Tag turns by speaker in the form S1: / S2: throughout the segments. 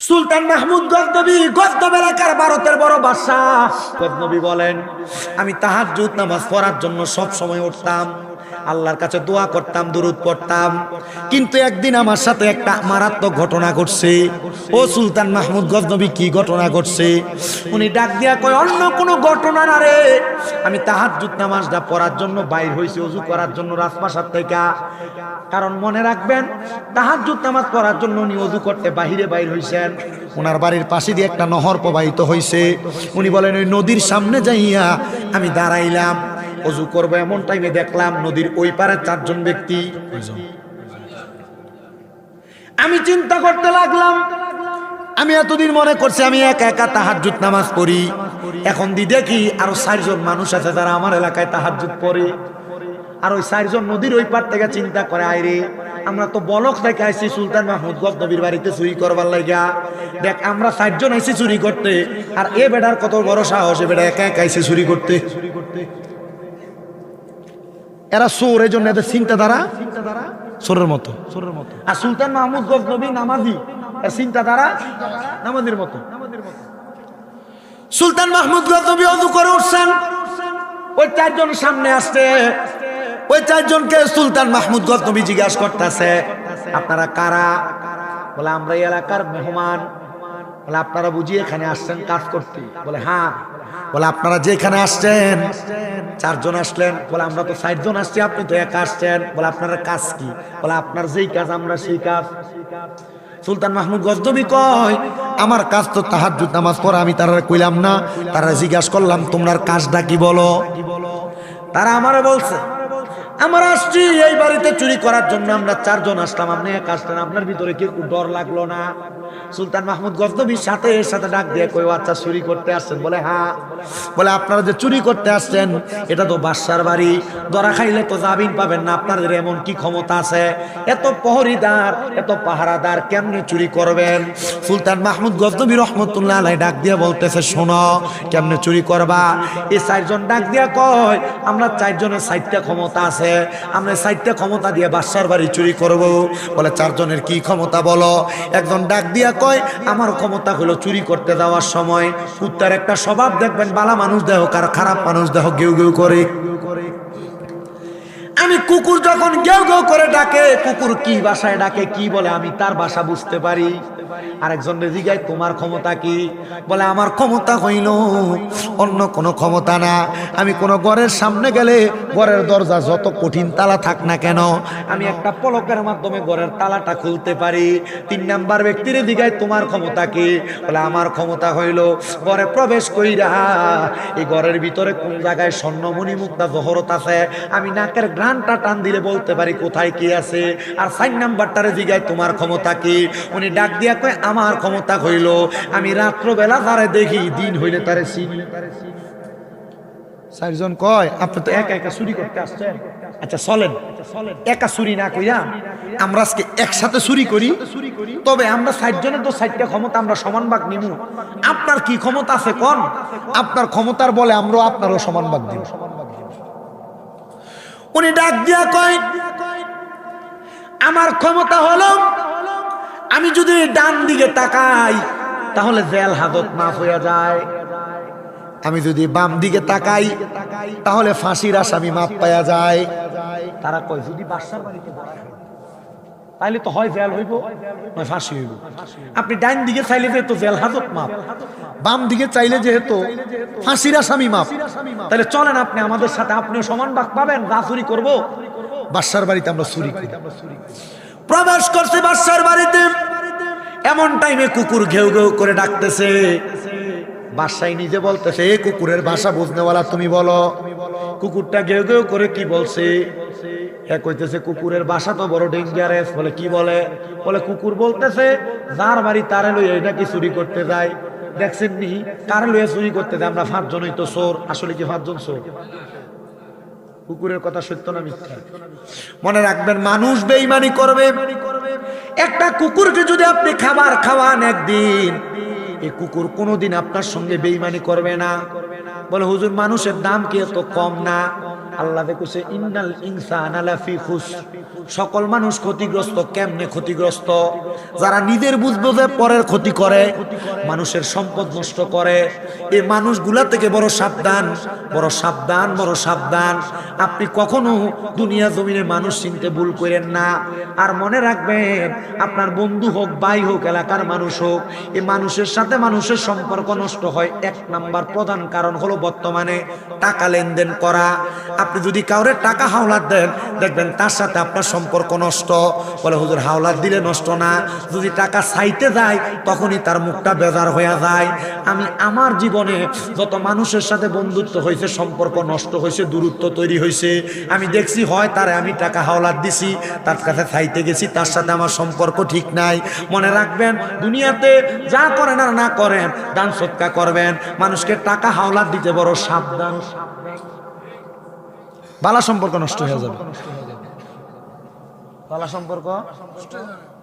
S1: সুলতান মাহমুদ গজনবী গজনব এলাকার ভারতের বড় বাসা গজনবী বলেন, আমি তাহার নামাজ পড়ার জন্য সব সময় উঠতাম। আল্লাহর কাছে দোয়া করতাম, দুরুদ পড়তাম। কিন্তু একদিন আমার সাথে একটা মারাত্মক ঘটনা ঘটছে। ও সুলতান মাহমুদ গজনবী, কি ঘটনা ঘটছে? উনি ডাক দিয়া কয়, অন্য কোনো ঘটনা না রে। আমি তাহার তাহাজ্জুদ নামাজটা পড়ার জন্য বাইর হইছি, অজু করার জন্য রাজপ্রাসাদ থেকে। কারণ মনে রাখবেন, তাহাজ্জুদ নামাজ পড়ার জন্য উনি অজু করতে বাহিরে বাইর হইছেন। ওনার বাড়ির পাশে দিয়ে একটা নহর প্রবাহিত হয়েছে উনি বলেন, ওই নদীর সামনে যাইয়া আমি দাঁড়াইলাম। অজু করব এমন টাইমে দেখলাম নদীর ওই পারে চারজন ব্যক্তি। আমি চিন্তা করতে লাগলাম, আমি এতদিন মনে করছি আমি একা একা তাহাজ্জুদ নামাজ পড়ি। এখন দি দেখি আরও চারজন মানুষ আছে যারা আমার এলাকায় তাহাজ্জুদ পড়ে। আর ওই চারজন নদীর ওই পার থেকে চিন্তা করে আইরে আমরা তো বলক থেকে আইছি সুলতান মাহমুদ গজনবীর বাড়িতে চুরি করবার লাগা দেখ, আমরা চারজন আইছি চুরি করতে, আর এ বেটার কত বড় সাহস, এ বেটা একা একা আইছে চুরি করতে চুরি করতে। এরা সোর এই জন্য এদের চিন্তাধারা সোরের মতো। সোরের মতো। আর সুলতান মাহমুদ গজনবী নামাজি এর চিন্তাধারা নামাজির মতো। সুলতান মাহমুদ গজনবী অজু করে উঠছেন। ওই চারজন সামনে আসছে। ওই চারজনকে সুলতান মাহমুদ গজনবী জিজ্ঞাসা করতেছে আপনারা কারা? বলে আমরা এই এলাকার মেহমান। বলে আপনারা বুঝি এখানে আসছেন কাজ করতে? বলে হ্যাঁ। বলে, আপনারা যেখানে আসছেন, চারজন আসলেন। বলে, আমরা তো ষাটজন আসছি, আপনি তো একা আসছেন। বলে, আপনার কাজ কি? বলে, আপনার যেই কাজ, আমরা সেই কাজ। সুলতান মাহমুদ গজদবি কয়, আমার কাজ তো তাহাজ্জুদ নামাজ পড়া, আমি তারা কইলাম না, তারা জিজ্ঞাসা করলাম তোমার কাজটা কি বলো? তারা আমারে বলছে আমরা আসছি, এই বাড়িতে চুরি করার জন্য আমরা চারজন আসলাম। আপনি এক আসলেন, আপনার ভিতরে কি ডর লাগল না? সুলতান মাহমুদ গজনবীর সাথে এর সাথে ডাক দিয়ে কই আচ্ছা চুরি করতে আসছেন? বলে হ্যাঁ। বলে, আপনারা যে চুরি করতে আসছেন, এটা তো বাদশার বাড়ি। দরা খাইলে তো জামিন পাবেন না, আপনাদের এমন কি ক্ষমতা আছে? এত প্রহরীদার এত পাহারাদার, কেমনে চুরি করবেন? সুলতান মাহমুদ গজনবী রহমতুল্লাহ আলাই ডাক দিয়ে বলতেছে, শোনো, কেমনে চুরি করবা? এই চারজন ডাক দিয়া কয়, আমরা চারজনের সাইটটা ক্ষমতা আছে আমরা সাইডটা ক্ষমতা দিয়ে বাদশার বাড়ি চুরি করব। বলে, চারজনের কি ক্ষমতা বলো? একজন ডাক দিয়া কয়, আমার ক্ষমতা হলো চুরি করতে যাওয়ার সময়। কুত্তার একটা স্বভাব দেখবেন, বালা মানুষ দেহ কার খারাপ মানুষ দেহ গেউ গেউ করে। আমি কুকুর যখন গেউ গেউ করে ডাকে, কুকুর কি ভাষায় ডাকে, কি বলে আমি তার বাসা বুঝতে পারি। আরেকজন জিগায় তোমার ক্ষমতা কি? বলে, আমার ক্ষমতা হইল অন্য কোনো ক্ষমতা না। আমি কোনো সামনে গেলে দরজা যত কঠিন তালা থাক না কেন, আমি একটা পলকের মাধ্যমে ঘরের তালাটা খুলতে পারি। তিন নাম্বার ব্যক্তির দিগায় তোমার ক্ষমতা কি? বলে, আমার ক্ষমতা হইল ঘরে প্রবেশ কইরা, এই ঘরের ভিতরে কোন জায়গায় স্বর্ণমণি মুক্তা জহরত আছে? আমি নাকের গ্রানটা টান দিলে বলতে পারি, কোথায় কি আছে? আর সাইন নাম্বারটারে জিগায়, তোমার ক্ষমতা কি? উনি ডাক দিয়া কয়, আমার ক্ষমতা হইল। আমি রাত্রবেলা তারে দেখি, দিন হইলে তারে চিনি। চারজন কয়, আপনি তো একা একা চুরি করতে আসছেন? আচ্ছা চলেন। একা চুরি না কইয়া আমরা আজকে একসাথে চুরি করি। তবে আমরা ষাটজনের তো ষাটটা ক্ষমতা, আমরা সমান ভাগ নিব আপনার কি ক্ষমতা আছে, কন? আপনার ক্ষমতার বলে আমরাও আপনারও সমান ভাগ দিব। উনি ডাক দিয়া কয়, আমার ক্ষমতা হলো, আমি যদি ডান দিকে তাকাই, তাহলে জেল হাজত মাফ হয়ে যায়। আমি যদি বাম দিকে তাকাই, তাহলে ফাঁসির আসামি মাপ পাওয়া যায়। তারা কয়, যদি বাসার বাড়িতে তাইলে তো হয় জেল হইব, নয় ফাঁসি হইব। আপনি ডাইন দিকে চাইলে যেহেতু জেল হাজত মাপ, বাম দিকে চাইলে যেহেতু ফাঁসির আসামি মাপ। তাহলে চলেন আপনি আমাদের সাথে, আপনিও সমান ভাগ পাবেন, যা চুরি করব। বাসার বাড়িতে আমরা চুরি করি। প্রবেশ করছে বাসার বাড়িতে। এমন টাইমে কুকুর ঘেউ ঘেউ করে ডাকতেছে। বাসায় নিজে বলতেছে, এ কুকুরের ভাষা বুঝনেওয়ালা তুমি বলো। কুকুরটা ঘেউ ঘেউ করে কি বলছে? এ কইতেছে, কুকুরের বাসা তো বড় ডেঞ্জারাস বলে, কি বলে? বলে, কুকুর বলতেছে, যার বাড়ি তারে লই এটা কি চুরি করতে যায়। দেখছেন নি, কার লইয়া চুরি করতে যায়? আমরা পাঁচজনই তো চোর, আসলে কি পাঁচজন চোর? কুকুরের কথা সত্য না মিথ্যা? মনে রাখবেন, মানুষ বেইমানি করবে। একটা কুকুরকে যদি আপনি খাবার খাওয়ান একদিন, এই কুকুর কোনোদিন আপনার সঙ্গে বেইমানি করবে না। বলে, হুজুর, মানুষের দাম কি এত কম না? আল্লাহ সকল মানুষ ক্ষতিগ্রস্ত, কেমনে ক্ষতিগ্রস্ত? যারা নিজের বুঝব পরের ক্ষতি করে, মানুষের সম্পদ নষ্ট করে। এই মানুষগুলা থেকে বড় সাবধান বড় সাবধান বড় সাবধান। আপনি কখনো দুনিয়া জমিনে মানুষ চিনতে ভুল করেন না। আর মনে রাখবেন, আপনার বন্ধু হোক, ভাই হোক, এলাকার মানুষ হোক এই মানুষের সাথে মানুষের সম্পর্ক নষ্ট হয়। এক নাম্বার প্রধান কারণ হলো বর্তমানে টাকা লেনদেন করা। আপনি যদি কাউরে টাকা হাওলাত দেন, দেখবেন তার সাথে আপনার সম্পর্ক নষ্ট। বলে, হুজুর, হাওলাত দিলে নষ্ট না। যদি টাকা চাইতে যায়, তখনই তার মুখটা বেজার হয়ে যায়। আমি আমার জীবনে যত মানুষের সাথে বন্ধুত্ব হয়েছে সম্পর্ক নষ্ট হয়েছে দূরত্ব তৈরি হয়েছে আমি দেখছি, হয় তারে আমি টাকা হাওলাত দিছি, তার কাছে চাইতে গেছি, তার সাথে আমার সম্পর্ক ঠিক নাই। মনে রাখবেন, দুনিয়াতে যা করেন আর না করেন, দান সৎকা করবেন। মানুষকে টাকা হাওলাত দিতে বড় সাবধান। বালা সম্পর্ক নষ্ট হয়ে যাবে। বালা সম্পর্ক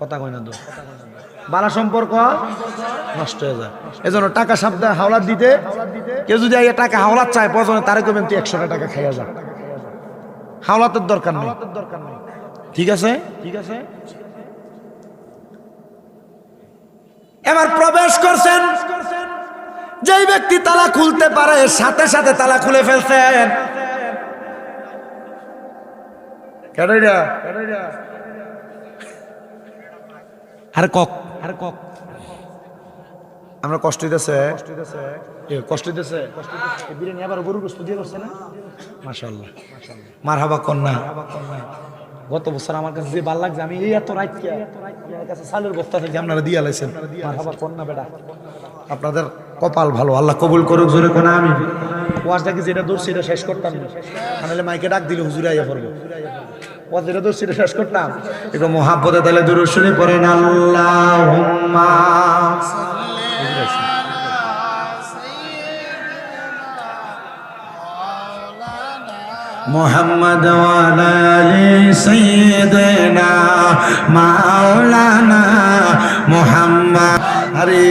S1: কথা কয় না তো। বালা সম্পর্ক নষ্ট হয়ে যায়। এজন্য টাকা সাবধান হাওলাত দিতে কেউ যদি আইয়া টাকা হাওলাত চায় প্রয়োজনে তারে করবেন তুই একশো টাকা খাইয়া যা। হাওলাতের দরকার নেই। ঠিক আছে? ঠিক আছে। এবার প্রবেশ করছেন। যেই ব্যক্তি তালা খুলতে পারে সাথে সাথে তালা খুলে ফেলছেন। আর কক। আর কক। আমরা কষ্ট দিতেছে। কষ্ট দিতেছে। বিরিয়ানি আবার গরুর গোস্ত দিয়ে করছে না? মাশাল্লাহ কন্যা। গত বছর আমার কাছে যে ভালো লাগছে আমি এই এত রাত কাছে চালের বস্তা থেকে আপনারা দিয়ে লাইছেন। মার হাবা কন্যা বেটা। আপনাদের কপাল ভালো আল্লাহ কবুল করুক জোরে কোনা আমি ওয়াজটাকে যেটা দৌড়ছি এটা শেষ করতাম না। নাহলে মাইকে ডাক দিলে হুজুরে আইয়া পড়ব। যেটা দৌড়ছি এটা শেষ করতাম। একটু মহাব্বতে তাহলে দূর শুনে পড়েন আল্লাহ মোহাম্মদ সৈয়দনা মাওলানা মোহাম্মদ। আরে,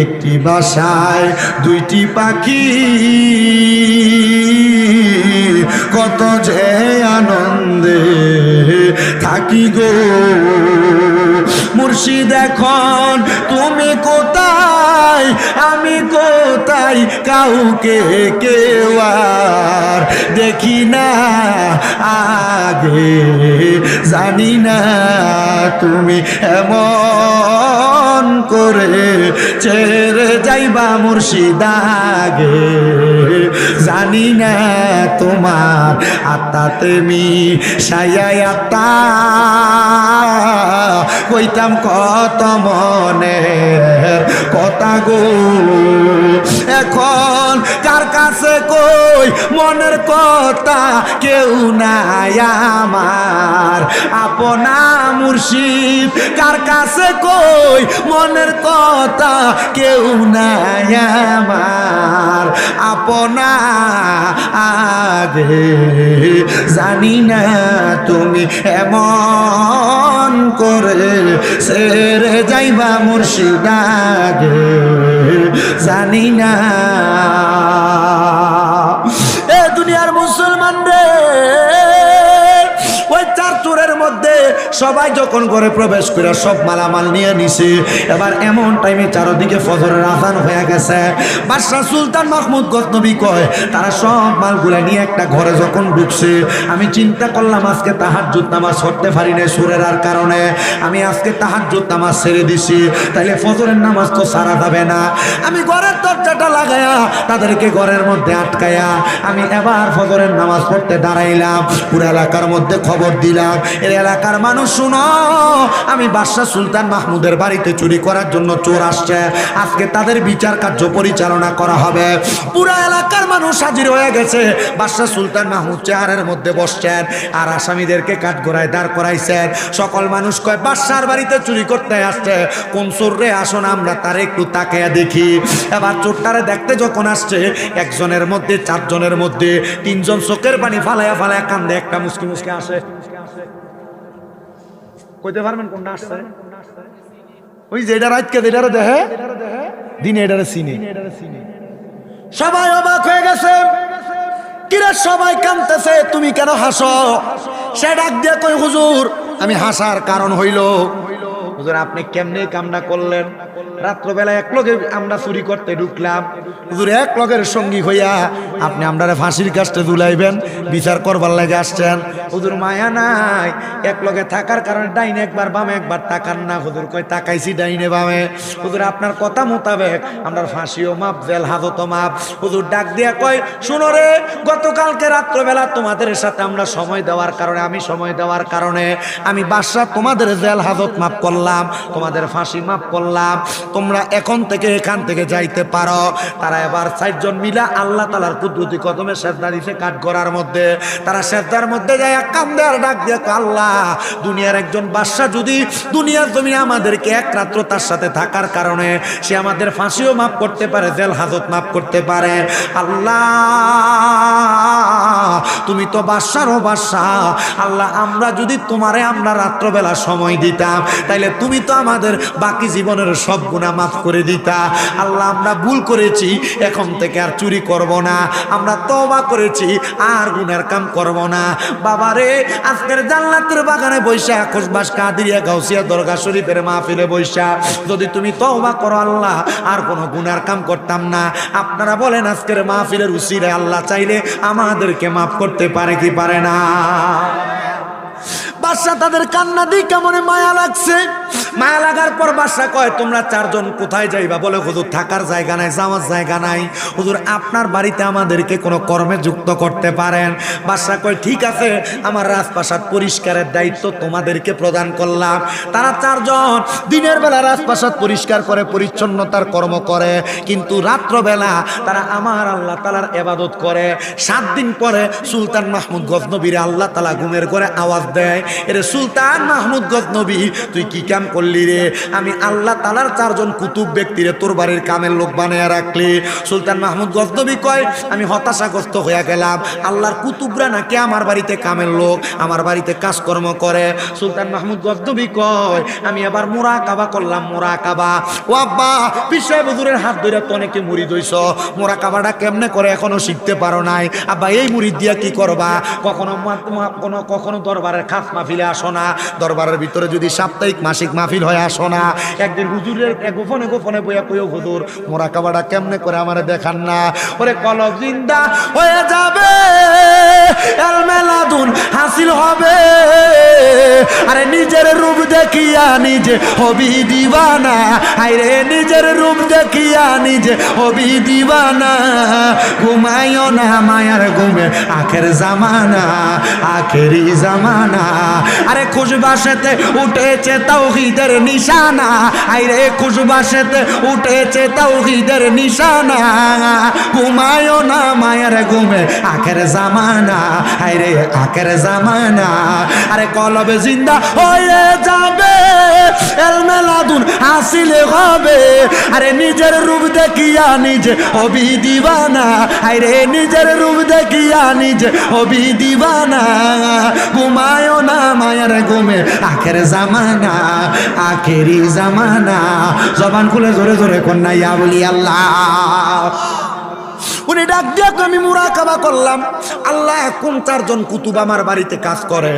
S1: একটি বাসায় দুইটি পাখি। কত যে আনন্দে থাকি গো। মুর্শিদ এখন, তুমি কোথায়? আমি কোথায়? কাউকে কেউ আর দেখি না। আগে জানি না তুমি এমন করে ছেড়ে যাইবা মুর্শিদাগে জানি না তোমার আত্মাতে মি সায়াই আত্মা কইতাম কত মনের কথা গো এখন কার কাছে কই মনের কথা? কেউ নাই আমার। আপনা মুর্শিদ, কার কাছে কই মনের কথা? কেউ নাই আমার। আপনা আগে জানি না তুমি এমন করে সেরে যাইবা মুর্শিদাগে জানি না। সবাই যখন ঘরে প্রবেশ করে সব মালামাল নিয়ে নিছে, এবার এমন টাইমে চারদিকে ফজরের আজান হয়ে গেছে। বাদশাহ সুলতান মাহমুদ গতনবী কয়, তারা সব মালগুলা নিয়ে একটা ঘরে যখন ঢুকছে, আমি চিন্তা করলাম আজকে তাহার জুত নামাজ ছড়তে পারি না সুরের আর কারণে। আমি আজকে তাহার জুত নামাজ ছেড়ে দিছি, তাইলে ফজরের নামাজ তো সারা যাবে না। আমি ঘরের দরজাটা লাগায়া তাদেরকে ঘরের মধ্যে আটকায়া আমি এবার ফজরের নামাজ পড়তে দাঁড়াইলাম। পুরো এলাকার মধ্যে খবর দিলাম। এর এলাকার মানুষ শুনো, আমি বাদশাহ সুলতান মাহমুদের বাড়িতে চুরি করার জন্য চোর আসছে। আজকে তাদের বিচার কার্য পরিচালনা করা হবে। পুরো এলাকার মানুষ হাজির হয়ে গেছে। বাদশাহ সুলতান মাহমুদ চেয়ারের মধ্যে বসছেন আর আসামিদেরকে কাঠগড়ায় দাঁড় করাইছেন। সকল মানুষ কয় বাদশার বাড়িতে চুরি করতে আসছে। কোন চোররে আসুন আমরা তার একটু তাকিয়ে দেখি। এবার চোরটারে দেখতে যখন আসছে, একজনের মধ্যে, চারজনের মধ্যে, তিনজন চোখের পানি ফালায়া ফালায়া কান্দে। একটা মুসকি মুসকি আসে কইতে পারবেন কোনটা আসছে? ওই যেটা রাতকে যেটারে দেখে দিনে এটারে চিনি। সবাই অবাক হয়ে গেছে। কিরে সবাই কানতেছে তুমি কেন হাসো? সে ডাক দিয়ে কই হুজুর আমি হাসার কারণ হইল। হুজুর আপনি কেমনে কামনা করলেন? রাত্রবেলা এক লগে আমরা চুরি করতে ঢুকলাম। হুজুর এক লগের সঙ্গী হইয়া আপনি আমরা ফাঁসির কাজটা দুলাইবেন বিচার করবার লাগে আসছেন। হুজুর মায়া নাই। এক লগে থাকার কারণে ডাইনে একবার বামে একবার তাকান না। হুজুর কয় তাকাইছি ডাইনে বামে। হুজুর আপনার কথা মোতাবেক আমরা ফাঁসিও মাপ জেল হাজত মাপ। হুজুর ডাক দিয়া কয় শুনো রে গতকালকে রাত্রবেলা তোমাদের সাথে আমরা সময় দেওয়ার কারণে আমি সময় দেওয়ার কারণে আমি বাসা তোমাদের জেল হাজত মাপ করলাম। তোমাদের ফাঁসি মাপ করলাম, তোমরা এখন থেকে এখান থেকে যাইতে পারো। তারা এবার চারজন মিলা আল্লাহ তালার কুদরতি কদমে সেজদা দিছে কাঠ গড়ার মধ্যে। তারা সেজদার মধ্যে যায় কাম দেওয়ার ডাক দিয়ে আল্লাহ, দুনিয়ার একজন বাদশা যদি দুনিয়ার জমিনে আমাদেরকে এক রাত্র তার সাথে থাকার কারণে সে আমাদের ফাঁসিও মাফ করতে পারে, জেল হাজত মাফ করতে পারে। আল্লাহ, তুমি তো বাদশারও বাদশাহ। আল্লাহ, আমরা যদি তোমারে আমরা রাত্রবেলা সময় দিতাম, তাইলে তুমি তো আমাদের বাকি জীবনের সব গুণা মাফ করে দিতা। আল্লাহ, আমরা ভুল করেছি, এখন থেকে আর চুরি করব না। আমরা তবা করেছি, আর গুনার কাম করব না। বাবারে আজকের জান্নাতের বাগানে বৈশা খোসবাস কাদিরিয়া, গাউসিয়া দরগা শরীফের মাহফিলে বৈশা যদি তুমি তওবা করো আল্লাহ, আর কোনো গুণার কাম করতাম না। আপনারা বলেন, আজকের মাহফিলের উসিরে আল্লাহ চাইলে আমাদেরকে মাফ করতে পারে কি পারে না? বাদশা তাদের কান্না দিয়ে কেমন মায়া লাগছে? মায়া লাগার পর বাদশা কয়, তোমরা চারজন কোথায় যাইবা? বলে, হুজুর, থাকার জায়গা নাই, যাওয়ার জায়গা নাই। হুজুর, আপনার বাড়িতে আমাদেরকে কোনো কর্মে যুক্ত করতে পারেন? বাদশা কয়, ঠিক আছে, আমার রাজপ্রাসাদ পরিষ্কারের দায়িত্ব তোমাদেরকে প্রদান করলাম। তারা চারজন দিনের বেলা রাজপ্রাসাদ পরিষ্কার করে, পরিচ্ছন্নতার কর্ম করে, কিন্তু রাত্রবেলা তারা আমার আল্লাহ তালার এবাদত করে। সাত দিন পরে সুলতান মাহমুদ গজনবীরে আল্লাহ তালা ঘুমের করে আওয়াজ দেয় এরে সুলতান মাহমুদ গজনবী তুই কি কাম করলি রে? আমি আল্লাহ তালার চারজন কুতুব ব্যক্তিরে তোর বাড়ির কামের লোক বানিয়ে রাখলি। সুলতান মাহমুদ গজনবী কয়, আমি হতাশাগ্রস্ত হয়ে গেলাম। আল্লাহর কুতুবরা নাকি আমার বাড়িতে কামের লোক, আমার বাড়িতে কাজকর্ম করে। সুলতান মাহমুদ গজনবী কয়, আমি আবার মোরা কাবা করলাম মোরা কাবা ও আব্বা বিশ্ব বদুরের হাত ধরে তো অনেকে মুড়ি দইছ মোরা কাবাটা কেমনে করে এখনও শিখতে পারো নাই? আব্বা, এই মুড়ি দিয়া কি করবা? কখনো কোনো কখনো দরবারের খাস মাহফিলে আসো না। দরবারের ভিতরে যদি সাপ্তাহিক, মাসিক মাহফিল হয়ে, আসো না। একদিন হুজুরের গোপনে গোপনে বইয়া কইও, হুজুর, মোরা কাবাটা কেমনে করে আমারে দেখান না? ওরে কলব জিন্দা, হয়ে যাবে। হাসিল হবে। আরে নিজের রূপ দেখিয়া নিজে হবি দিবানা আরে নিজের দেখিয়া নিজে হবি দিবানা ঘুমাইও না মায়ার ঘুমে, আখের জামানা আখেরি জামানা। আরে খুশবাসেতে উঠেছে তৌহিদের নিশানা। আরে খুশবাসেতে উঠেছে তৌহিদের নিশানা। ঘুমায়ও না মায়ের ঘুমে, আখের জামানা। আরে আখের জামানা। আরে কলবে জিন্দা হয়ে যাবে এল মেলাদুন হাসিলে হবে। আরে নিজের রূপ দেখিয়া নিজে হবি দিবানা। আরে নিজের রূপ দেখিয়া নিজে হবি দিবানা। ঘুমায়ও না মায়ের ঘুমে, আখের জামানা আখেরি জামানা। জবান খুলে জোরে জোরে কন্যা ইয়া বলি, আল্লাহ। উনি ডাক দিয়ে আমি মুরাকাবা করলাম। আল্লাহ এখন চারজন কুতুব আমার বাড়িতে কাজ করে।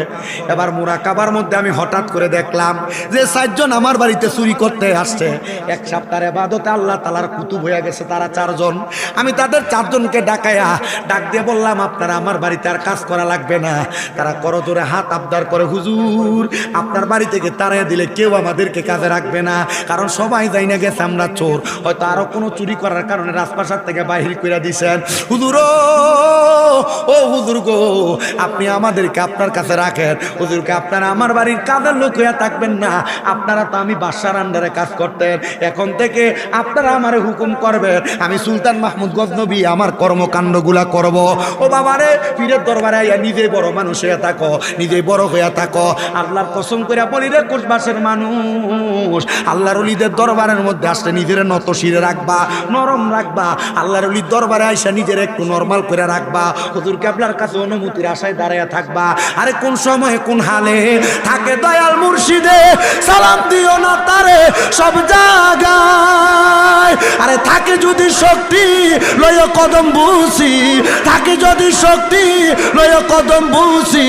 S1: এবার মুরাকাবার মধ্যে আমি হঠাৎ করে দেখলাম যে চারজন আমার বাড়িতে চুরি করতে আসছে। এক সপ্তাহের বাদতে আল্লাহ তালার কুতুব হয়ে গেছে তারা চারজন। আমি তাদের চারজনকে ডাকায়া ডাক দিয়ে বললাম, আপনারা আমার বাড়িতে আর কাজ করা লাগবে না। তারা করজোরে হাত আবদার করে, হুজুর, আপনার বাড়ি থেকে তাড়াই দিলে কেউ আমাদেরকে কাজে রাখবে না। কারণ সবাই যাই না গেছে আমরা চোর। হয়তো আরও কোনো চুরি করার কারণে রাজপ্রাসাদ থেকে বাহির করে দিছেন হুজুর ও, হুজুর গো আপনি আমাদেরকে আপনার কাছে রাখেন। হুজুরকে আপনারা আমার বাড়ির কাজের লোক হইয়া থাকবেন না। আপনারা তো আমি বাদশার আন্ডারে কাজ করতেন। এখন থেকে আপনারা আমারে হুকুম করবেন আমি সুলতান মাহমুদ গজনবী আমার কর্মকাণ্ডগুলা করব। ও বাবারে পীরের দরবারে আইয়া নিজে বড় মানুষ হইয়া থাকো নিজে বড় হইয়া থাকো। আল্লাহর কসম করে বলি রে কোষবাসের মানুষ আল্লাহর অলিদের দরবারের মধ্যে আসলে নিজের নত শিরে রাখবা নরম রাখবা। আল্লাহর অলির দরবারে আইসা নিজের একটু নর্মাল করে রাখবা। হুজুর কেবলার কাছে অনুমতির আশায় দাঁড়াইয়া থাকবা। আরে কোন সময়ে কোন হালে? থাকে দয়াল মুর্শিদে, সালাম দিও না তারে, সব জায়গায় আরে থাকে যদি শক্তি, লয় কদম বুসি থাকে যদি শক্তি, লয় কদম বুসি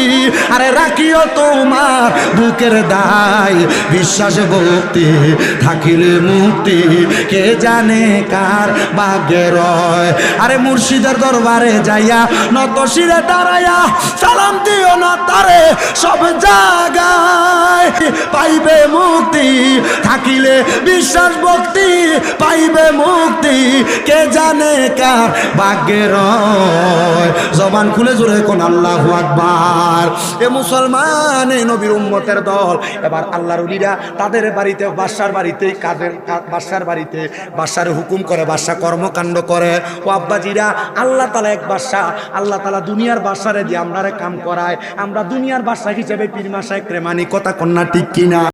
S1: আরে রাখিও তোমার বুকের দায়, বিশ্বাস ভক্তি, থাকিলে মুক্তি। কে জানে কার ভাগ্যে রয়। আরে মুর্শিদের দরবারে যাইয়া নত শিরে দাঁড়াইয়া সালাম দিও না তারে, সব জায়গায় পাইবে মুক্তি। থাকিলে বিশ্বাস ভক্তি, পাইবে মুক্তি, কে জানে কার ভাগ্যে জবান খুলে জোরে কোন আল্লাহ আকবার। এ মুসলমান এই নবীর উম্মতের দল। এবার আল্লাহর উলিরা তাদের বাড়িতে বাসার বাড়িতে কাদের বাসার বাড়িতে বাসার হুকুম করে বাসা কর্মকাণ্ড করে। ও আব্বাজিরা, আল্লাহ তালা এক বাসা আল্লাহ তালা দুনিয়ার বাসারে দিয়ে আমরা কাম করায়। আমরা দুনিয়ার বাসা হিসেবে পীর মাসায় প্রেমানি কথা কন্যা ঠিক কিনা?